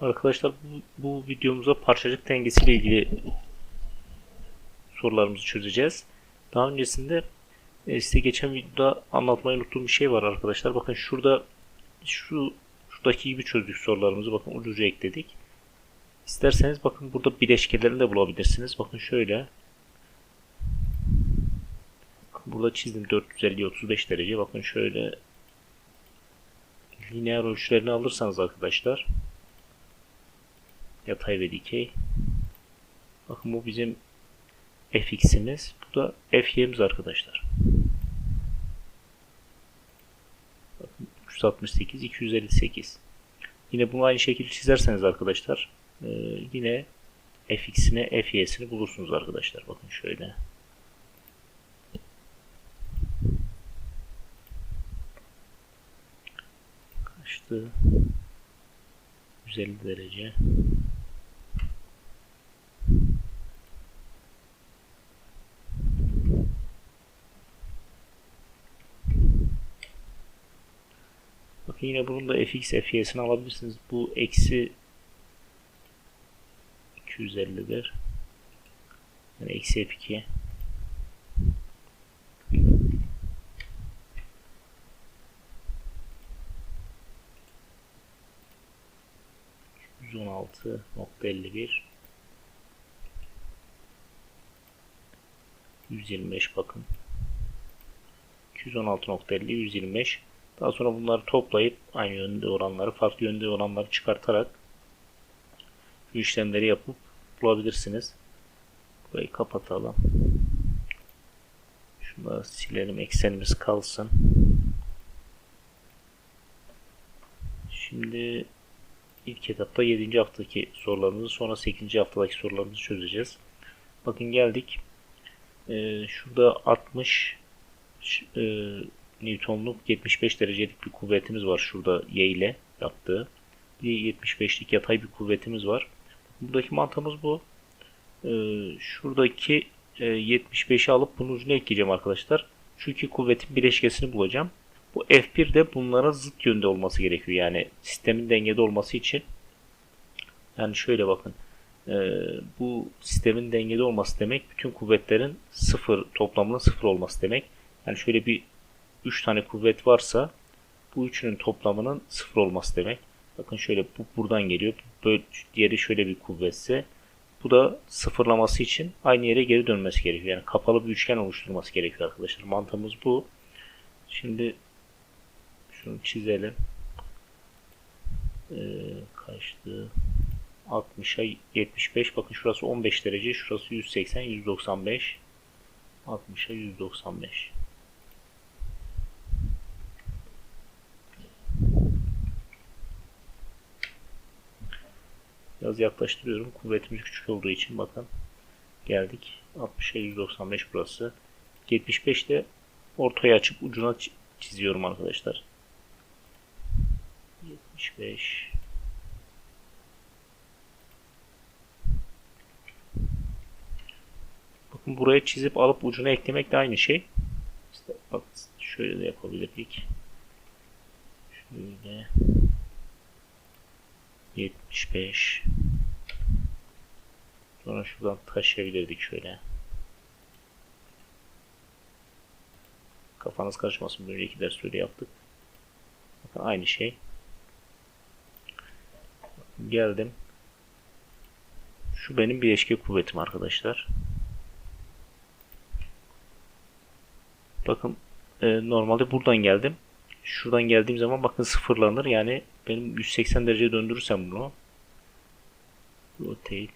Arkadaşlar bu, videomuzda parçacık dengesiyle ilgili sorularımızı çözeceğiz. Daha öncesinde e, size geçen videoda anlatmayı unuttuğum bir şey var arkadaşlar. Bakın şurada şu şuradaki gibi çözdük sorularımızı. Bakın ucuca ekledik. İsterseniz bakın burada bileşkelerini de bulabilirsiniz. Bakın şöyle. Burada çizdim 450 35 derece. Bakın şöyle lineer ölçülerini alırsanız arkadaşlar yatay ve dikey. Bakın bu bizim fx'imiz. Bu da fy'miz arkadaşlar. Bakın 368, 258. Yine bunu aynı şekilde çizerseniz arkadaşlar e, yine fx'ine fy'sini bulursunuz arkadaşlar. Bakın şöyle. Kaçtı? 150 derece. Bakın yine bunun da fx fy'sini alabilirsiniz. Bu eksi 250'dir. Yani eksi f2. %16.51 125 bakın 216.50 125 daha sonra bunları toplayıp aynı yönde oranları farklı yönde oranları çıkartarak bu işlemleri yapıp bulabilirsiniz. Burayı kapatalım. Şunları silelim. Eksenimiz kalsın. Şimdi ilk etapta 7. haftaki sorularımızı sonra 8. haftadaki sorularımızı çözeceğiz. Bakın geldik. Ee, şurada 60 e, Newton'luk 75 derecelik bir kuvvetimiz var. Şurada Y ile yaptığı. Bir 75'lik yatay bir kuvvetimiz var. Buradaki mantığımız bu. Ee, şuradaki e, 75'i alıp bunun ucuna ekleyeceğim arkadaşlar. Şu iki kuvvetin bileşkesini bulacağım. Bu F1 de bunlara zıt yönde olması gerekiyor. Yani sistemin dengede olması için. Yani şöyle bakın. Ee, bu sistemin dengede olması demek bütün kuvvetlerin sıfır toplamının sıfır olması demek. Yani şöyle bir 3 tane kuvvet varsa bu üçünün toplamının sıfır olması demek. Bakın şöyle bu buradan geliyor. Böyle diğeri şöyle bir kuvvetse bu da sıfırlaması için aynı yere geri dönmesi gerekiyor. Yani kapalı bir üçgen oluşturması gerekiyor arkadaşlar. Mantığımız bu. Şimdi şunu çizelim. Ee, kaçtı? 60'a 75. Bakın şurası 15 derece. Şurası 180, 195. 60'a 195. Biraz yaklaştırıyorum. Kuvvetimiz küçük olduğu için bakın. Geldik. 60'a 195 burası. 75 de ortaya açıp ucuna çiziyorum arkadaşlar. 75 Bakın buraya çizip alıp ucuna eklemek de aynı şey. İşte bak şöyle de yapabilirdik. Şöyle 75 Sonra şuradan taşıyabilirdik şöyle. Kafanız karışmasın. Böyle iki ders öyle yaptık. Bakın aynı şey. Geldim. Şu benim bileşke kuvvetim arkadaşlar. Bakın e, normalde buradan geldim. Şuradan geldiğim zaman bakın sıfırlanır. Yani benim 180 derece döndürürsem bunu rotate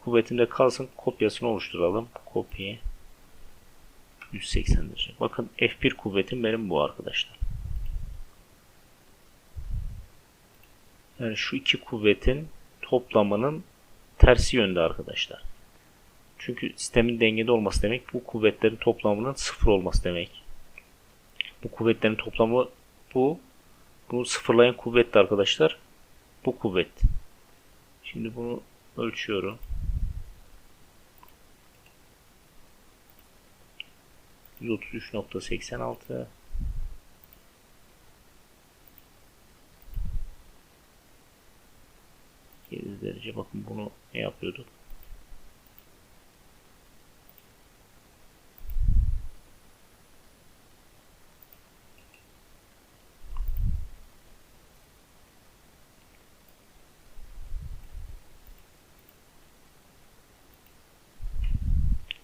kuvvetinde kalsın kopyasını oluşturalım. Copy 180 derece. Bakın F1 kuvvetim benim bu arkadaşlar. Yani şu iki kuvvetin toplamının tersi yönde arkadaşlar. Çünkü sistemin dengede olması demek bu kuvvetlerin toplamının sıfır olması demek. Bu kuvvetlerin toplamı bu. Bunu sıfırlayan kuvvetti arkadaşlar. Bu kuvvet. Şimdi bunu ölçüyorum. %33.86 7 derece bakın bunu ne yapıyorduk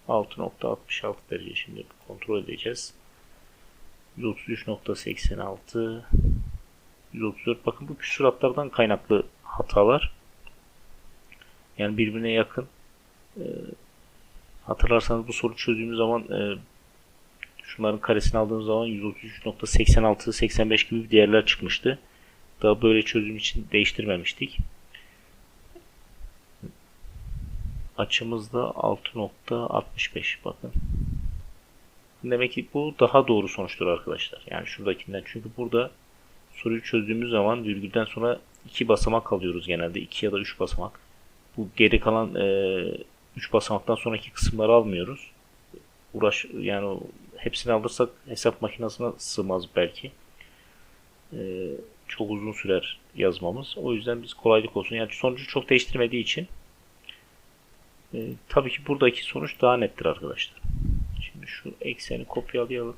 %6.66 derece şimdi kontrol edeceğiz. 133.86 134 bakın bu küsuratlardan kaynaklı hatalar. Yani birbirine yakın. E, hatırlarsanız bu soru çözdüğümüz zaman e, şunların karesini aldığımız zaman 133.86 85 gibi değerler çıkmıştı. Daha böyle çözüm için değiştirmemiştik. Açımız da 6.65 bakın. Demek ki bu daha doğru sonuçtur arkadaşlar. Yani şuradakinden. Çünkü burada soruyu çözdüğümüz zaman virgülden sonra iki basamak alıyoruz genelde. 2 ya da 3 basamak. Bu geri kalan 3 e, basamaktan sonraki kısımları almıyoruz. Uğraş yani hepsini alırsak hesap makinesine sığmaz belki. E, çok uzun sürer yazmamız. O yüzden biz kolaylık olsun. Yani sonucu çok değiştirmediği için e, tabii ki buradaki sonuç daha nettir arkadaşlar. Şimdi şu ekseni kopyalayalım.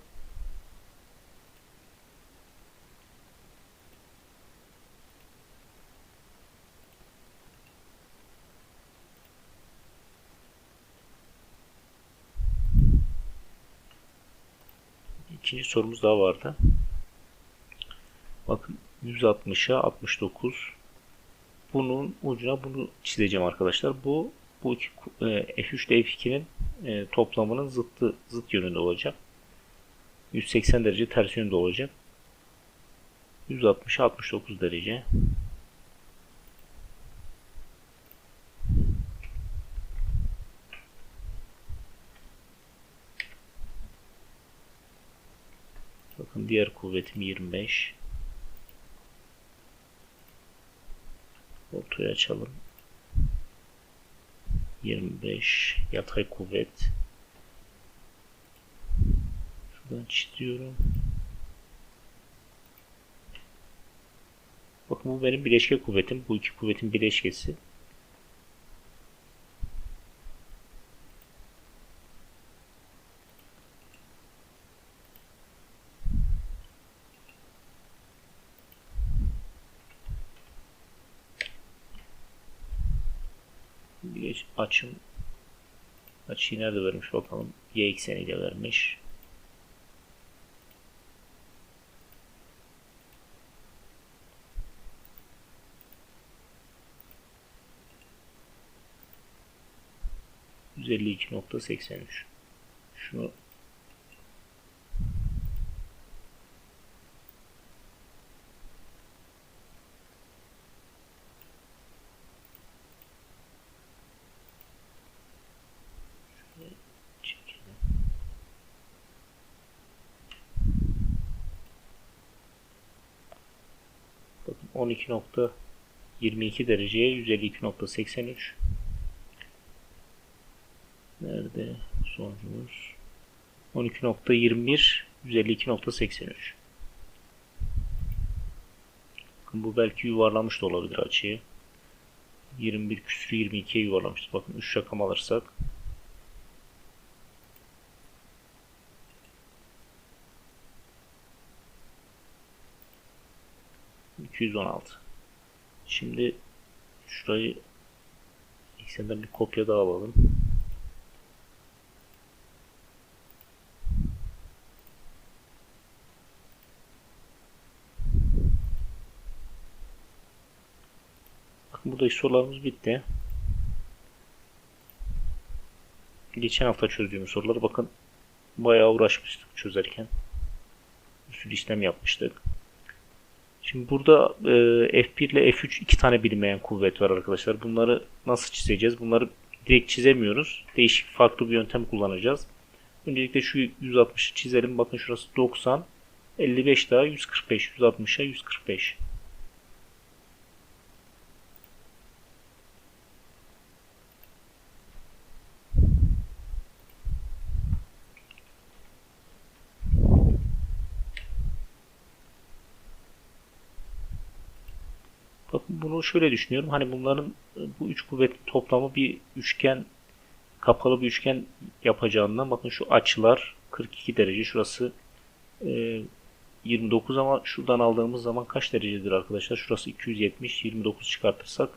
İkinci sorumuz daha vardı. Bakın 160'a 69. Bunun ucuna bunu çizeceğim arkadaşlar. Bu bu iki, e, F3 ile F2'nin e, toplamının zıttı zıt yönünde olacak. 180 derece ters yönde olacak. 160 69 derece. Bakın diğer kuvvetim 25. Ortaya açalım. 25 yatay kuvvet. Şuradan çiziyorum. Bakın bu benim bileşke kuvvetim. Bu iki kuvvetin bileşkesi. Açım açıyı nerede vermiş bakalım. Y ekseniyle vermiş. %52.83 Şunu Bakın 12.22 dereceye 152.83 Nerede sonucumuz? 12.21 152.83 Bakın bu belki yuvarlamış da olabilir açıyı. 21 küsür 22'ye yuvarlamıştır. Bakın 3 rakam alırsak 216. Şimdi şurayı Excel'den bir kopya daha alalım. Bakın burada sorularımız bitti. Geçen hafta çözdüğümüz soruları bakın bayağı uğraşmıştık çözerken. Bir sürü işlem yapmıştık. Şimdi burada e, F1 ile F3 iki tane bilinmeyen kuvvet var arkadaşlar. Bunları nasıl çizeceğiz? Bunları direkt çizemiyoruz. Değişik farklı bir yöntem kullanacağız. Öncelikle şu 160'ı çizelim. Bakın şurası 90. 55 daha 145. 160'a 145. Bakın bunu şöyle düşünüyorum. Hani bunların e, bu üç kuvvetin toplamı bir üçgen kapalı bir üçgen yapacağından bakın şu açılar 42 derece şurası e, 29 ama şuradan aldığımız zaman kaç derecedir arkadaşlar? Şurası 270 29 çıkartırsak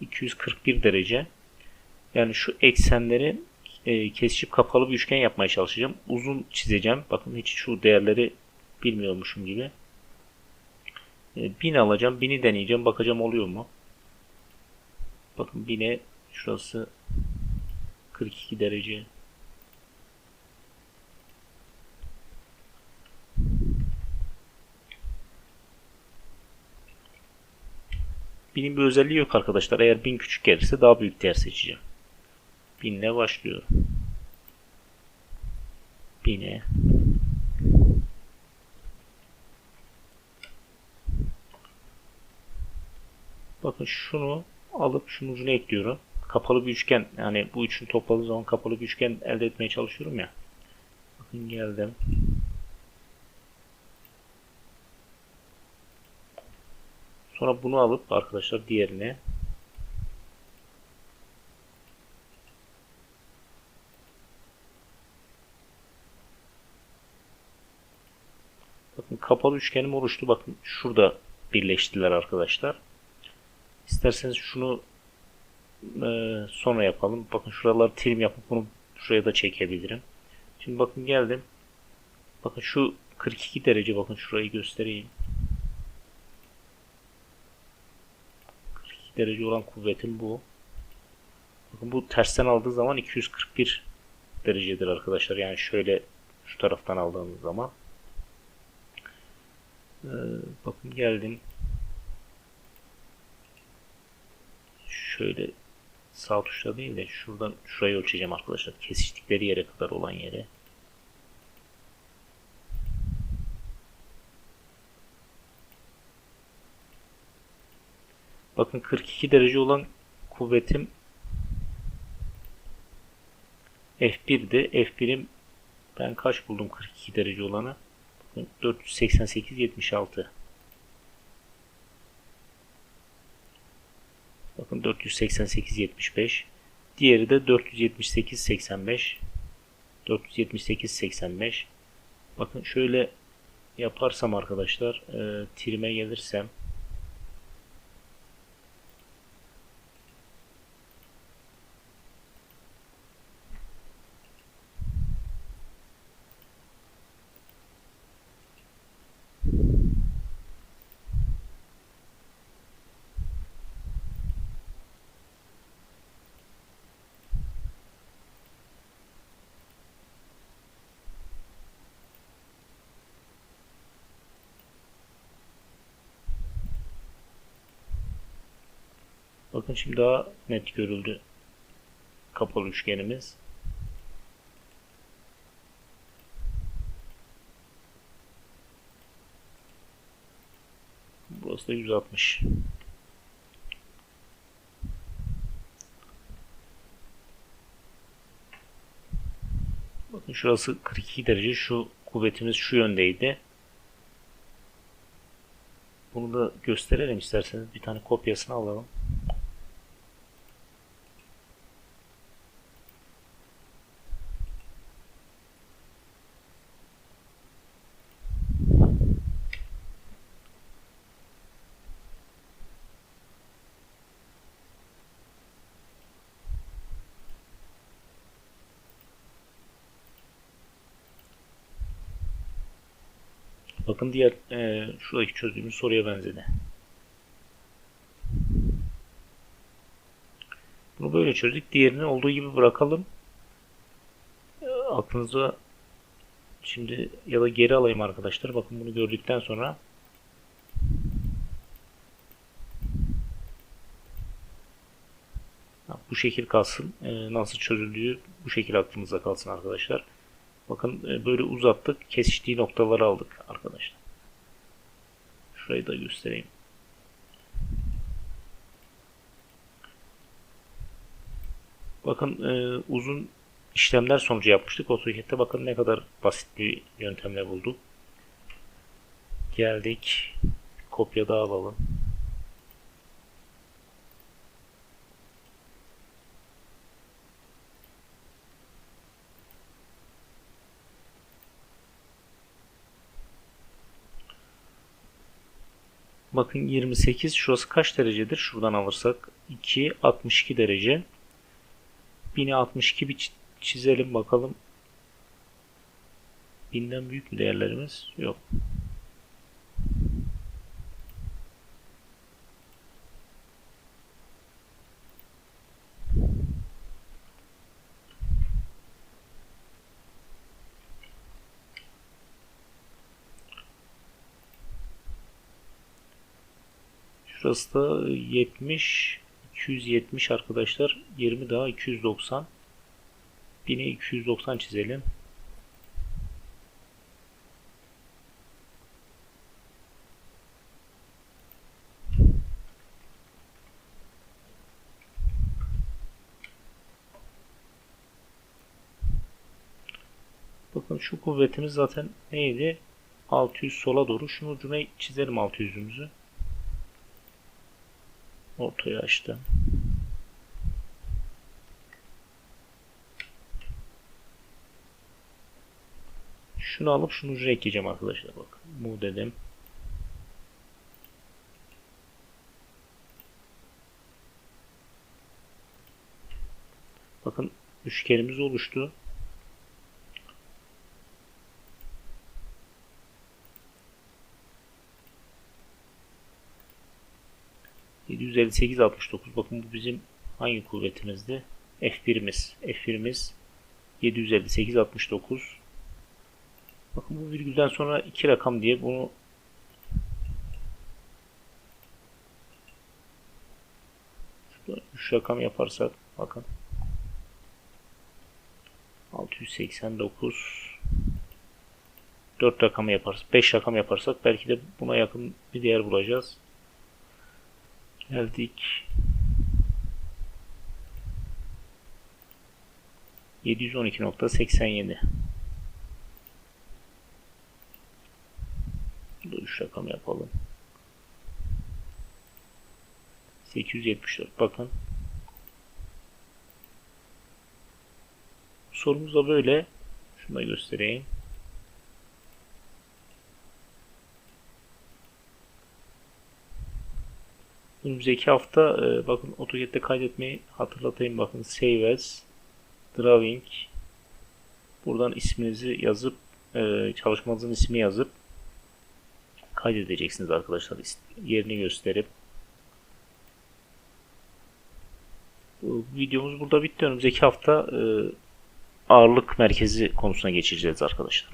241 derece. Yani şu eksenleri e, kesişip kapalı bir üçgen yapmaya çalışacağım. Uzun çizeceğim. Bakın hiç şu değerleri bilmiyormuşum gibi. E, 1000 alacağım. 1000'i deneyeceğim. Bakacağım oluyor mu? Bakın 1000'e şurası 42 derece. Binin bir özelliği yok arkadaşlar. Eğer 1000 küçük gelirse daha büyük değer seçeceğim. 1000 ile başlıyorum. 1000'e Bakın şunu alıp şunun ucuna ekliyorum. Kapalı bir üçgen yani bu üçünü topladığım zaman kapalı bir üçgen elde etmeye çalışıyorum ya. Bakın geldim. Sonra bunu alıp arkadaşlar diğerine Bakın kapalı üçgenim oluştu. Bakın şurada birleştiler arkadaşlar. İsterseniz şunu e, sonra yapalım. Bakın şuraları trim yapıp bunu şuraya da çekebilirim. Şimdi bakın geldim. Bakın şu 42 derece bakın şurayı göstereyim. 42 derece olan kuvvetim bu. Bakın bu tersten aldığı zaman 241 derecedir arkadaşlar. Yani şöyle şu taraftan aldığımız zaman. Ee, bakın geldim. Şöyle sağ tuşla değil de şuradan şurayı ölçeceğim arkadaşlar. Kesiştikleri yere kadar olan yere. Bakın 42 derece olan kuvvetim F1'di. F1'im ben kaç buldum 42 derece olanı? 488 Bakın 488 75. Diğeri de 478 85. 478 85. Bakın şöyle yaparsam arkadaşlar e, trime gelirsem Bakın şimdi daha net görüldü kapalı üçgenimiz. Burası da 160. Bakın şurası 42 derece. Şu kuvvetimiz şu yöndeydi. Bunu da gösterelim isterseniz. Bir tane kopyasını alalım. Bakın diğer e, şuradaki çözdüğümüz soruya benzedi. Bunu böyle çözdük. Diğerini olduğu gibi bırakalım. E, aklınıza şimdi ya da geri alayım arkadaşlar. Bakın bunu gördükten sonra bu şekil kalsın. E, nasıl çözüldüğü bu şekil aklımızda kalsın arkadaşlar. Bakın e, böyle uzattık. Kesiştiği noktaları aldık arkadaşlar. Şurayı da göstereyim. Bakın e, uzun işlemler sonucu yapmıştık. AutoCAD'de bakın ne kadar basit bir yöntemle bulduk. Geldik. Kopya da alalım. Bakın 28 şurası kaç derecedir? Şuradan alırsak 2 62 derece. 1000'e 62 bir çi- çizelim bakalım. 1000'den büyük mü değerlerimiz? Yok. Şurası da 70 270 arkadaşlar. 20 daha 290. 1000'e 290 çizelim. Bakın şu kuvvetimiz zaten neydi? 600 sola doğru. Şunun ucuna çizelim 600'ümüzü. Ortaya açtım. Şunu alıp şunu ucuna ekleyeceğim arkadaşlar bak. Bu dedim. Bakın üçgenimiz oluştu. ...758 69. Bakın bu bizim hangi kuvvetimizdi? F1'imiz. F1'imiz 758 69. Bakın bu virgülden sonra iki rakam diye bunu şurada 3 rakam yaparsak bakın 689 4 rakam yaparız. 5 rakam yaparsak belki de buna yakın bir değer bulacağız. Geldik. 712.87 Bu da 3 rakam yapalım. 874 bakın. Sorumuz da böyle. Şunu da göstereyim. Önümüzdeki hafta e, bakın AutoCAD'de kaydetmeyi hatırlatayım. Bakın Save As Drawing Buradan isminizi yazıp e, çalışmanızın ismini yazıp kaydedeceksiniz arkadaşlar. Yerini gösterip. Bu videomuz burada bitti. Önümüzdeki hafta e, ağırlık merkezi konusuna geçeceğiz arkadaşlar.